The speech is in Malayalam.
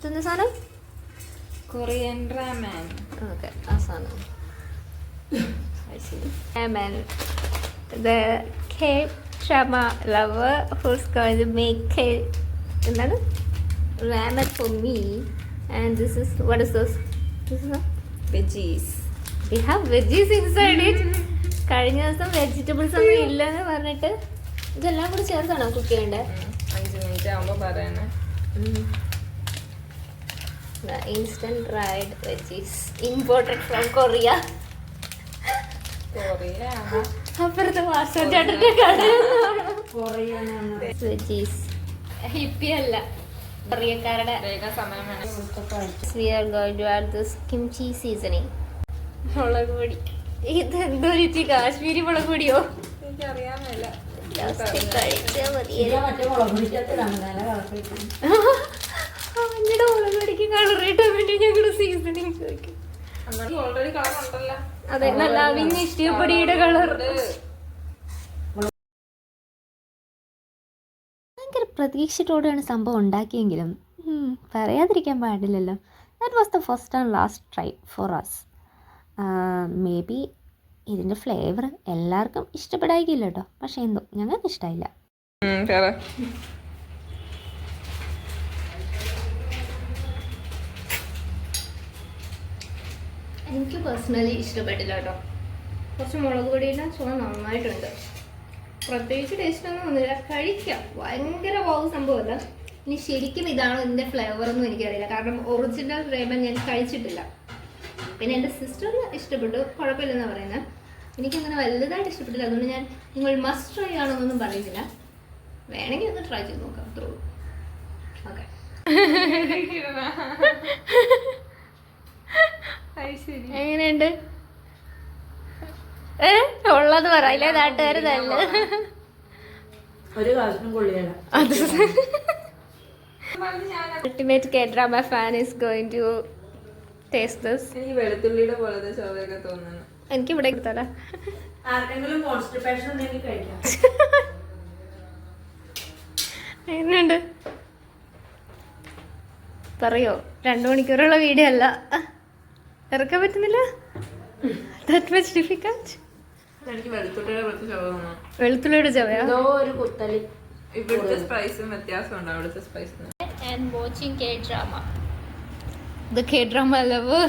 ഇതെന്ത് സാധനം? കൊറിയൻ ക്ഷമ ലവ് ഹുസ് മേക്ക് എന്താണ്? Ramen for me and this is what's inside കഴിഞ്ഞ ദിവസം വെജിറ്റബിൾസ് ഒന്നും ഇല്ലെന്ന് പറഞ്ഞിട്ട് ഇതെല്ലാം കൂടി ചേർത്താണോ കുക്ക് ചെയ്യേണ്ടത്? അഞ്ച് മിനിറ്റ് ആകുമ്പോൾ പറയണേ. Instant dried veggies imported from Korea അപ്പുറത്തെ വാസു ചേട്ടന്റെ കടയിൽ വെജീസ് ഹിപ്പി അല്ല. കൊറിയക്കാരുടെ we are going to add this kimchi seasoning. മുളക് പൊടി. ഇതെന്തോ രുചി കാശ്മീരി മുളക് പൊടിയോ? എനിക്കറിയാമല്ല കഴിച്ചാൽ പിടിക്കത്തിലാണ് നല്ല കളർ ഇട്ടാൻ വേണ്ടി ഞങ്ങൾ സീസണിങ് ചോദിക്കും ഓൾറെഡി അതെ നല്ല അവിഞ്ഞ ഇഷ്ടിയപ്പൊടിയുടെ കളർ ഭയങ്കര പ്രതീക്ഷയോടെയാണ് സംഭവം ഉണ്ടാക്കിയെങ്കിലും പറയാതിരിക്കാൻ പാടില്ലല്ലോ. That was the first and last try for us maybe ഇതിന്റെ ഫ്ലേവർ എല്ലാവർക്കും ഇഷ്ടപ്പെടായിക്കില്ല കേട്ടോ പക്ഷേ എന്തോ ഞങ്ങൾക്ക് ഇഷ്ടമായില്ല എനിക്ക് പേഴ്സണലി ഇഷ്ടപ്പെട്ടില്ല കേട്ടോ. കുറച്ച് മുളക് പൊടിയെല്ലാം ചുവ നന്നായിട്ടുണ്ട്. പ്രത്യേകിച്ച് ടേസ്റ്റ് ഒന്നും ഒന്നുമില്ല കഴിക്കാം. ഭയങ്കര വാവ് സംഭവമല്ല. ഇനി ശരിക്കും ഇതാണോ ഇതിന്റെ ഫ്ലേവർ ഒന്നും എനിക്കറിയില്ല. കാരണം ഒറിജിനൽ റേമൻ ഞാൻ കഴിച്ചിട്ടില്ല. പിന്നെ എന്റെ സിസ്റ്ററിന് ഇഷ്ടപ്പെട്ടു. കുഴപ്പമില്ലെന്ന് പറയുന്നത്. എനിക്കങ്ങനെ വലുതായിട്ട് ഇഷ്ടപ്പെട്ടില്ല. അതുകൊണ്ട് ഞാൻ നിങ്ങൾ മസ്റ്റ് ട്രൈ ആണെന്നൊന്നും പറയുന്നില്ല. വേണമെങ്കിൽ ഒന്ന് ട്രൈ ചെയ്ത് നോക്കാം. ഓക്കെ എങ്ങനെയുണ്ട്? ഏ ഉള്ളത് പറയില്ലേ നാട്ടുകാർ നല്ല ഒരു കാശിനും കൊള്ളിയല്ല ultimate K drama fan is going to taste this എനിക്ക് വെളുത്തുള്ളിയുടെ പോലത്തെ ചോറയൊക്കെ തോന്നുന്നു. എനിക്ക് ഇവിടെ എടുത്താലോ ആർക്കെങ്കിലും കോൺസ്റ്റിപ്പേഷൻ ഉണ്ടെങ്കിൽ കഴിക്കാം. എങ്ങനെയുണ്ട്? പറയോ? രണ്ടു മണിക്കൂറുള്ള വീഡിയോ അല്ല. ഇറക്കാൻ പറ്റുന്നില്ല? ദാറ്റ് മച്ച് ഡിഫിക്കൽട്ട് എനിക്ക് വെളുത്തുള്ളിയുടെ ചവയോ? ഒരു കുത്തൽ. ഇവിടുത്തെ സ്പൈസും വ്യത്യാസമുണ്ട് അവിടുത്തെ സ്പൈസിന് and watching K drama The K drama lover